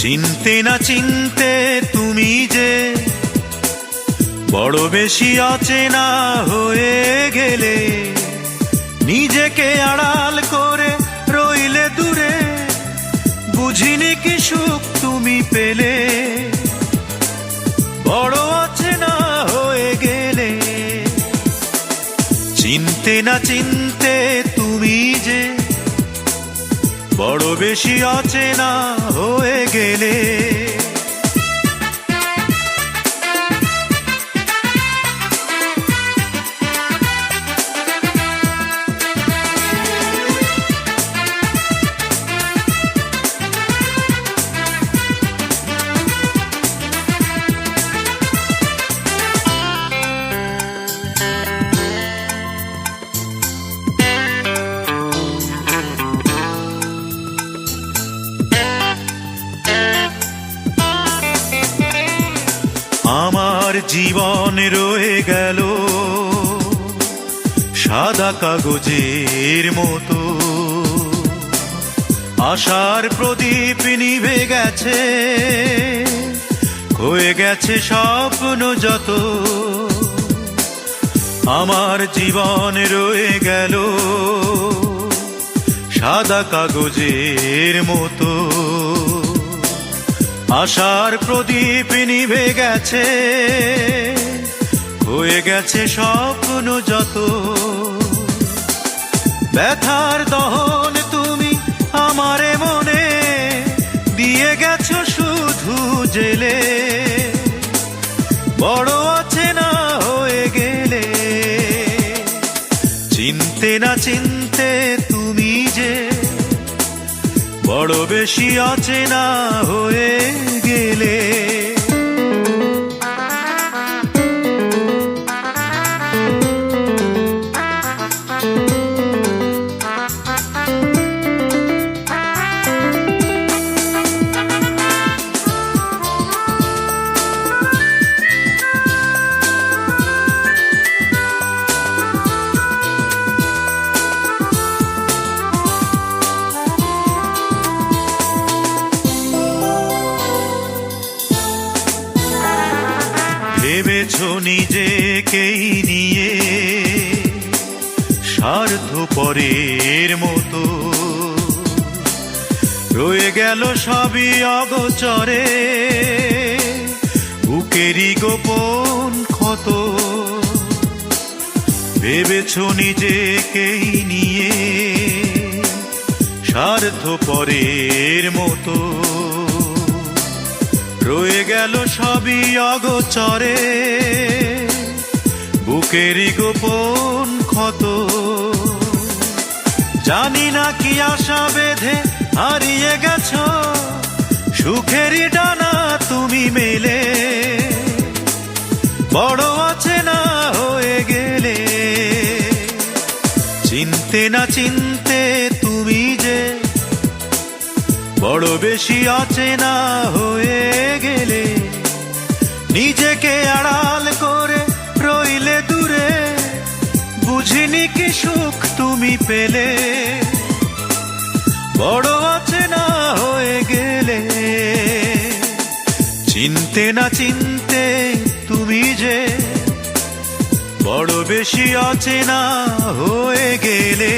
চিনতে না চিনতে তুমি যে বড় বেশি অচেনা হয়ে গেলে, নিজেকে আড়াল করে রইলে দূরে, বুঝিনি কি সুখ তুমি পেলে। বড় অচেনা হয়ে গেলে, চিনতে না চিনতে তুমি যে বড় বেশি অচেনা হয়ে গেলে জীবন রয়ে গেল। সাদা কাগজের মতো। আশার প্রদীপ নিভে গেছে। হয়ে গেছে স্বপ্ন যত। আমার জীবন রয়ে গেল। সাদা কাগজের মতো। আশার প্রদীপ নিভে গেছে, হয়ে গেছে স্বপ্ন যত। ব্যথার দহন তুমি আমারে মনে, দিয়ে গেছো শুধু জেলে। বড় আছে না হয়ে গেলে, চিনতে না চিনতে তুমি যে বড় বেশি অচেনা হয়ে গেলে ভেবেছ নিজেকেই নিয়ে। স্বার্থ পরের মতো। রয়ে গেল সবই অগচরে। বুকেরই গোপন ক্ষত। ভেবেছ নিজেকেই নিয়ে। স্বার্থ পরের মতো। রয়ে গেল সবই অগচরে। বুকেরই গোপন ক্ষত। জানি না কি আশা বেঁধে হারিয়ে গেছ। সুখেরই ডানা তুমি মেলে। বড় আছে না হয়ে গেলে। চিনতে না চিনতে তুমি যে বড় বেশি অচেনা হয়ে গেলে নিজেকে আড়াল করে রইলে দূরে। বুঝিনি কি সুখ তুমি পেলে। বড় অচেনা হয়ে গেলে চিনতে না চিনতে তুমি যে বড় বেশি অচেনা হয়ে গেলে।